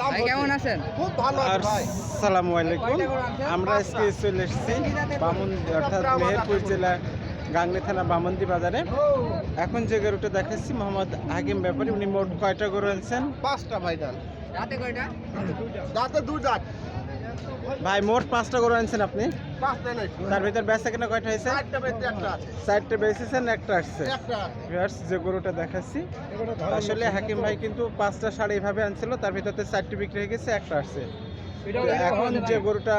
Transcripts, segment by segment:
দাম কেমন আছেন? খুব ভালো আর আছে ভাই। সালামু আলাইকুম? আমরা আজকে চলে এসেছি বামন অর্থাৎ মেহেরপুর জেলা গাংলি থানা বামন্দি বাজারে। এখন যে গরুটা দেখাচ্ছি মোহাম্মদ হাকিম ব্যাপারী উনি মোট কয়টা গরু আনছেন? পাঁচটা ভাই কয়টা? দাঁতে দু দাঁত। ভাই মোট পাঁচটা গরু আনছেন আপনি? তার ভিতর বেচা কিনা কয়টা হয়েছে? চারটা বেচেছেন একটা আসছে। যে গরুটা দেখাচ্ছি আসলে হাকিম ভাই কিন্তু পাঁচটা শাড়ি এইভাবে আনছিল তার ভিতরে চারটি বিক্রি হয়ে গেছে একটা আসছে। এখন যে গরুটা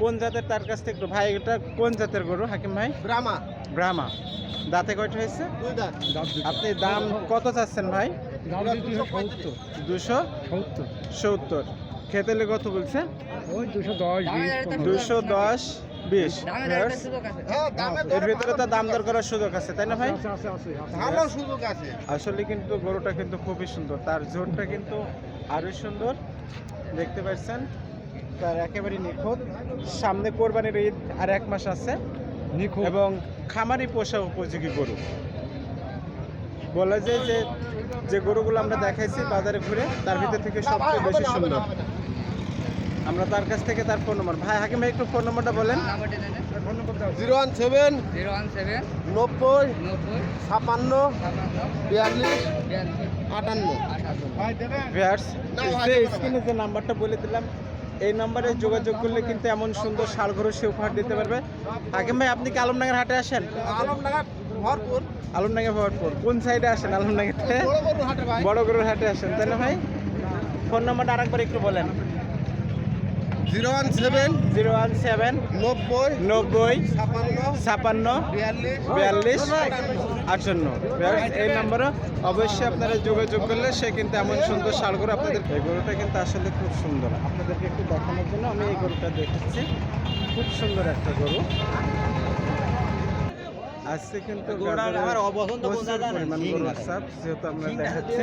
কোন জাতের তার কাছ থেকে একটু ভাই এটা কোন জাতের গরু হাকিম ভাই? ব্রাহ্মা। ব্রাহ্মা। দাঁতে কয়টা হয়েছে? আপনি দাম কত চাচ্ছেন ভাই? দুশো পঁয়ত্রিশ। দুশো? সত্তর। খেতেলে কত বলছে? দরে তো দুশো দশ বিশ। হ্যাঁ এর ভিতরে তো দাম দর করার সুযোগ আছে তাই না ভাই? ভালো সুযোগ আছে। আসলে কিন্তু গরুটা কিন্তু খুবই সুন্দর। তার ঝোরটা কিন্তু আরও সুন্দর। দেখতে পাচ্ছেন? তার একেবারে নিখুঁত। সামনে কোরবানির ঈদ আর এক মাস আছে। এবং খামারি পোষা উপযোগী গরু। বলা যায় যে যে গরুগুলো আমরা দেখাইছি বাজারে ঘুরে তার ভিতর থেকে সবচেয়ে বেশি সুন্দর। আমরা তার কাছ থেকে তার ফোন নম্বর ভাই হাকিম ভাই একটু ফোন নম্বরটা বলেন। Zero one seven zero one seven নব্বই নব্বই ছাপান্ন বিয়াল্লিশ আটান্ন। যে স্ক্রিনে যে নাম্বারটা বলে দিলাম এই নাম্বারে যোগাযোগ করলে কিন্তু এমন সুন্দর শালঘর সে উপহার দিতে পারবে। হাকিম ভাই আপনি কি আলমনগর হাটে আসেন? আলমডাঙ্গা ভরপুর আলমডাঙ্গা ভরপুর। কোন সাইডে আসেন আলমডাঙ্গাতে? বড় গরুর হাটে আসেন তাই না ভাই? ফোন নাম্বারটা আরেকবার একটু বলেন। Zero one seven zero one seven নব্বই নব্বই ছাপান্ন বিয়াল্লিশ। আটান্ন। এই নম্বরে অবশ্যই আপনারা যোগাযোগ করলে সে কিন্তু এমন সুন্দর শাল গরু আপনাদের এই গরুটা কিন্তু আসলে খুব সুন্দর। আপনাদেরকে একটু দেখানোর জন্য আমি এই গরুটা দেখেছি। খুব সুন্দর একটা গরু। আজকে কিন্তু যেহেতু আমরা দেখাচ্ছি।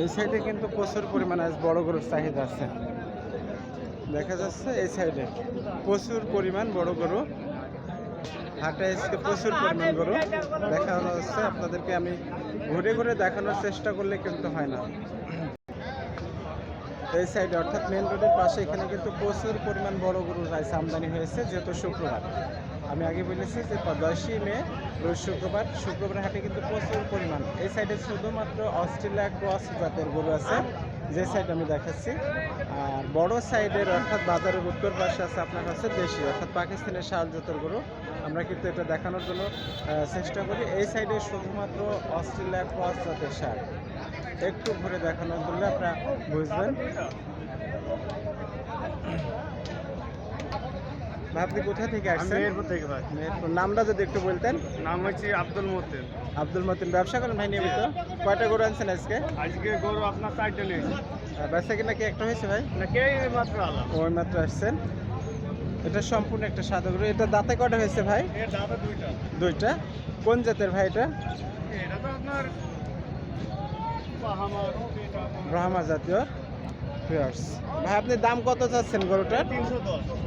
এই সাইডে কিন্তু প্রচুর পরিমাণ আজ বড় গরুর চাহিদা আছে। দেখা যাচ্ছে এই সাইডে প্রচুর পরিমাণ বড় গরু। হাটে আজকে প্রচুর পরিমাণ গরু। দেখানো হচ্ছে আপনাদেরকে আমি ঘুরে ঘুরে দেখানোর চেষ্টা করলে কিন্তু হয় না। এই সাইডে অর্থাৎ মেন রোডের পাশে এখানে কিন্তু প্রচুর পরিমাণ বড় গরু রাইস আমদানি হয়েছে যেহেতু শুক্রবার। আমি আগে বলেছি যে দশই মে শুক্রবার শুক্রবার হাটে কিন্তু প্রচুর পরিমাণ। এই সাইডে শুধুমাত্র অস্ট্রেলিয়া ক্রস জাতের গরু আছে, যে সাইড আমি দেখাচ্ছি। আর বড় সাইডের অর্থাৎ বাজারের উত্তর পাশে আছে আপনার কাছে দেশি, অর্থাৎ পাকিস্তানের শাল জাতের গরু। আমরা কিন্তু এটা দেখানোর জন্য চেষ্টা করি। এই সাইডে শুধুমাত্র অস্ট্রেলিয়া ক্রস জাতের শাল। একটু ঘুরে দেখানোর জন্য আপনারা বুঝবেন। আপনি কোথা থেকে আসছেন? থেকে ভাই। মেহেরপুর। নামটা যদি একটু বলতেন। নাম হচ্ছে আব্দুল মতিন। আব্দুল মতিন ব্যবসা করেন ভাই নিয়মিত? কয়টা গরু আনছেন আজকে? আজকে গরু আপনার চারটে নিয়েছে। ব্যবসা কিনা কি একটা হয়েছে ভাই? না কে মাত্র আলাম ওই মাত্র আসছেন। এটা সম্পূর্ণ একটা সাদা গরু। এটা দাঁতে কটা হয়েছে ভাই? দাদা দুইটা। দুইটা। কোন জাতের ভাই এটা? এটা তো আপনার ব্রাহ্মা জাতীয়। Viewers, ভাই আপনি দাম কত চাচ্ছেন গরুটার?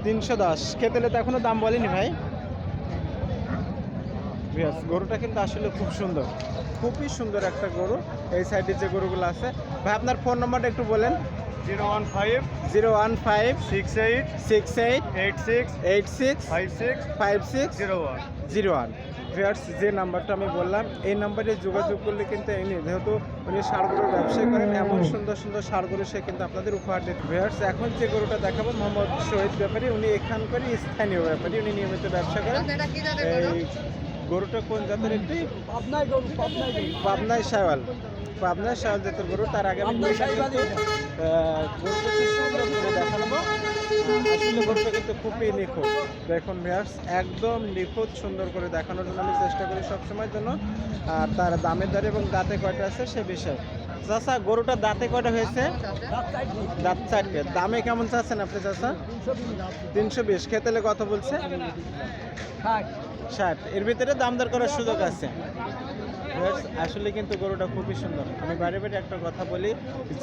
তিনশো দশ। খেতেলে তো এখনও দাম বলেনি ভাই। Viewers, গরুটা কিন্তু আসলে খুব সুন্দর। খুবই সুন্দর একটা গরু। এই সাইডে যে গরুগুলো আছে। ভাই আপনার ফোন নাম্বারটা একটু বলেন। Zero one five zero one five six eight six eight eight six eight six five six five six zero one. Zero one. Viewers যে নাম্বারটা আমি বললাম এই নাম্বারে যোগাযোগ করলে কিন্তু এনে যেহেতু উনি সারগরুর ব্যবসা করেন এমন সুন্দর সুন্দর সারগুলো সে কিন্তু আপনাদের উপহার দিতে ভিয়ার্স এখন যে গরুটা দেখাবো মোহাম্মদ শহীদ ব্যাপারী উনি এখানকারই স্থানীয় ব্যাপারী উনি নিয়মিত ব্যবসা করেন? এই গরুটা কোন জাতের একটি? পাবনায় শাওয়াল। পাবনায় শাওয়াল জাতের গরু তার আগে আমি দেখাবো। আসলে গরুটা কিন্তু খুবই নিখুঁত। দেখুন ভিয়ার্স একদম নিখুঁত সুন্দর করে দেখানোর জন্য আমি চেষ্টা করি সবসময়ের জন্য। আর তার দামের দরে এবং দাঁতে কয়টা আছে সে বিষয়। চাষা গরুটা দাঁতে কয়টা হয়েছে? দাঁত চারটে। দামে কেমন চাচ্ছেন আপনি চাষা তিনশো বিশ। খেতেলে কত বলছে? ষাট। এর ভিতরে দাম দর করার সুযোগ আছে। আসলে কিন্তু গরুটা খুবই সুন্দর। আমি বাড়ি বাড়ি একটা কথা বলি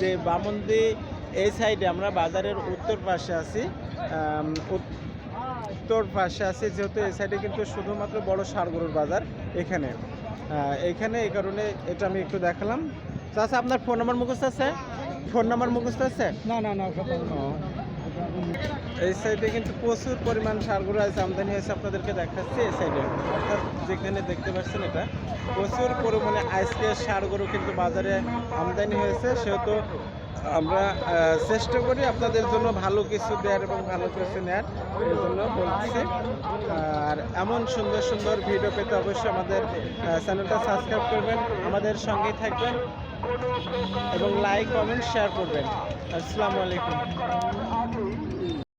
যে বামন্দি এই সাইডে আমরা বাজারের উত্তর পাশে আছি। উত্তর পাশে আছি যেহেতু এই সাইডে কিন্তু শুধুমাত্র বড় সার গরুর বাজার এখানে। এখানে এই কারণে এটা আমি একটু দেখালাম। চাচা আপনার ফোন নাম্বার মুখস্থ আছে? ফোন নাম্বার মুখস্থ আছে? না না না। এই সাইডে কিন্তু প্রচুর পরিমাণ সারগুলো আছে, আমদানি হয়েছে, আপনাদেরকে দেখাচ্ছি এই সাইডে। অর্থাৎ যেখানে দেখতে পাচ্ছেন এটা, প্রচুর পরিমাণে আজকে সারগুলো কিন্তু বাজারে আমদানি হয়েছে। সেহেতু আমরা চেষ্টা করি আপনাদের জন্য ভালো কিছু দেওয়ার এবং ভালো কিছু নেওয়ার এই জন্য বলছি। আর এমন সুন্দর সুন্দর ভিডিও পেতে অবশ্যই আমাদের চ্যানেলটা সাবস্ক্রাইব করবেন, আমাদের সঙ্গেই থাকবেন। এবং লাইক কমেন্ট শেয়ার করবেন। আসসালামু আলাইকুম।